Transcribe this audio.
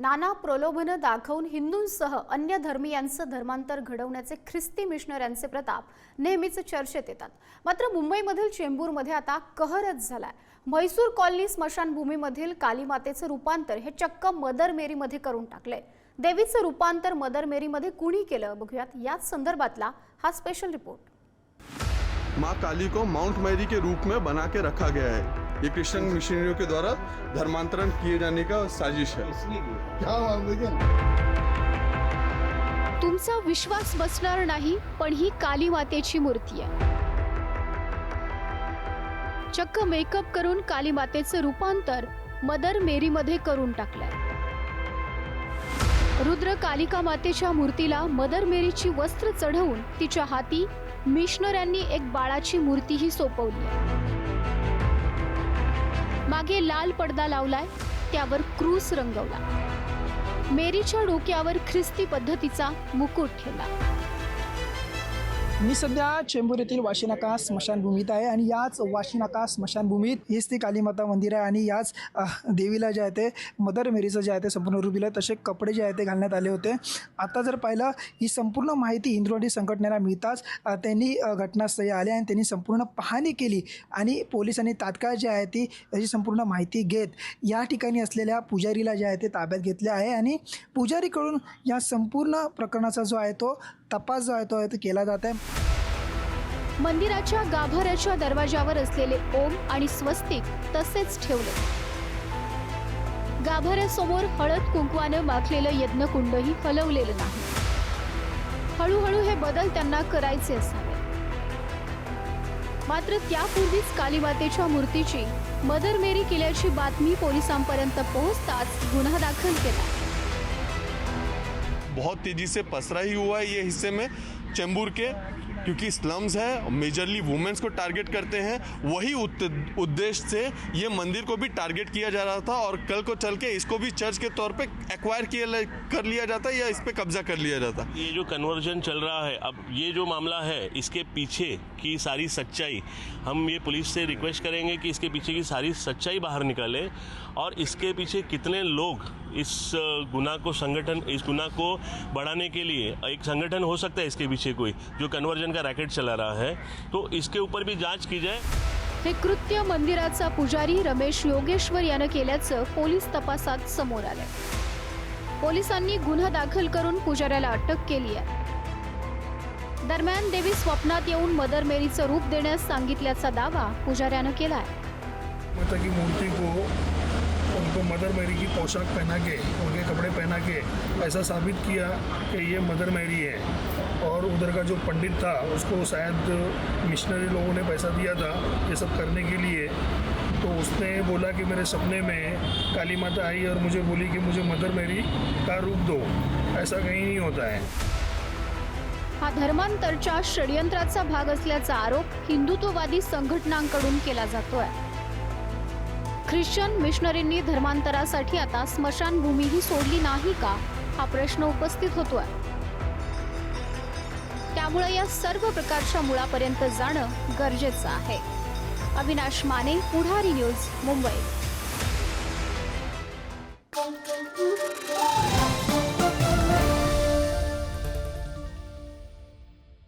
नाना प्रलोभनं दाखवून हिंदूंसह अन्य धर्मीयांचं धर्मांतर घडवण्याचे ख्रिस्ती मिशनऱ्यांचे प्रताप नेहमीच चर्चेत येतात. मात्र मुंबईमधील चेंबूरमध्ये आता कहरच झालाय. म्हैसूर कॉलनी स्मशानभूमीमधील कालीमातेचं रूपांतर हे चक्क मदर मेरीमध्ये करून टाकलंय. देवीचं रूपांतर मदर मेरीमध्ये कुणी केलं बघूयात. याच संदर्भातला हा स्पेशल रिपोर्ट माँ काली को माउंट मैरी के रूप में बना के रखा गया है. ये क्रिश्चियन मिशनरियों के द्वारा धर्मांतरण किए जाने का साजिश है। तुमचा विश्वास बसणार नाही पण ही काली मातेची मूर्ती आहे. चक्क मेकअप करून काली मातेचं रूपांतर मदर मेरीमध्ये करून टाकलंय. रुद्र कालिका मातेच्या मूर्तीला मदर मेरीची वस्त्र चढवून तिच्या हाती मिशनऱ्यांनी एक बाळाची मूर्तीही सोपवली आहे. मागे लाल पडदा लावलाय त्यावर क्रूस रंगवला. मेरीच्या डोक्यावर ख्रिस्ती पद्धतीचा मुकुट ठेवला. मी सध्या चेंबूर येथील वाशीनाका स्मशानभूमीत आहे आणि याच वाशिनाका स्मशानभूमीत हीच ती कालीमाता मंदिर आहे आणि याच देवीला जे आहे ते मदर मेरीचं जे आहे ते संपूर्ण रूप दिलं तसे कपडे जे आहे ते घालण्यात आले होते. आता जर पाहिलं ही संपूर्ण माहिती हिंदुवाडी संघटनेला मिळताच त्यांनी घटनास्थळी आले आणि त्यांनी संपूर्ण पाहणी केली आणि पोलिसांनी तात्काळ जे आहे ती त्याची संपूर्ण माहिती घेत या ठिकाणी असलेल्या पुजारीला जे आहे ते ताब्यात घेतले आहे आणि पुजारीकडून या संपूर्ण प्रकरणाचा जो आहे तो तपास जो आहे तो आहे तो केला जात आहे. मंदिराच्या गाभाऱ्याच्या दरवाजावर असलेले ओम आणि स्वस्तिक तसेच ठेवले. गाभाऱ्यासमोर हळद कुंकवानं माखलेलं यज्ञकुंडही हलवलेलं नाही. हळूहळू हे बदल त्यांना करायचे असावे. मात्र त्यापूर्वीच कालीमातेच्या मूर्तीची मदर मेरी केल्याची बातमी पोलिसांपर्यंत पोहोचताच गुन्हा दाखल केला. बहुत तेजी से पसरा ही हुआ है ये हिस्से में चेंबूर के. क्योंकि स्लम्स है मेजरली वुमेन्स को टारगेट करते हैं। वही उद्देश्य से ये मंदिर को भी टारगेट किया जा रहा था और कल को चल के इसको भी चर्च के तौर पे एक्वायर किया कर लिया जाता या इस पर कब्जा कर लिया जाता ये जो कन्वर्जन चल रहा है, अब ये जो मामला है, इसके पीछे की सारी सच्चाई, हम ये पुलिस से रिक्वेस्ट करेंगे कि इसके पीछे की सारी सच्चाई बाहर निकाले और इसके पीछे कितने लोग इस अ, गुनाह को संगठन इस गुनाह को बढ़ाने के लिए एक संगठन हो सकता है इसके पीछे कोई जो कन्वर्जन का रैकेट चला रहा है। तो इसके ऊपर भी जांच की जाए। हे कृत्य मंदिराचा पुजारी रमेश योगेश्वर यानं केल्याचं पोलीस तपासात समोर आलंय. पोलिसांनी गुन्हा दाखल करून पुजाऱ्याला अटक केली आहे. दरम्यान देवी स्वप्नात येऊन मदर मेरीचं रूप देण्यास सांगितल्याचा दावा पुजाऱ्यानं केलाय. माता की मूर्ति को उनको मदर मैरी की पोशाक पहना के उनके कपड़े पहना के ऐसा साबित किया कि ये मदर मैरी है। और उधर का जो पंडित था उसको शायद मिशनरी लोगों ने पैसा दिया था ये सब करने के लिए। तो उसने बोला कि मेरे सपने में काली माता आई और मुझे बोली कि मुझे मदर मैरी का रूप दो। ऐसा कहीं नहीं होता है। हा धर्मांतरच्या षडयंत्राचा भाग असल्याचा आरोप हिंदुत्ववादी संघटनांकडून केला जातोय. ख्रिश्चन मिशनरींनी धर्मांतरासाठी आता स्मशानभूमीही सोडली नाही का? हा प्रश्न उपस्थित होतोय. त्यामुळे या सर्व प्रकारच्या मुळापर्यंत जाणं गरजेचं आहे. अविनाश माने पुढारी न्यूज मुंबई.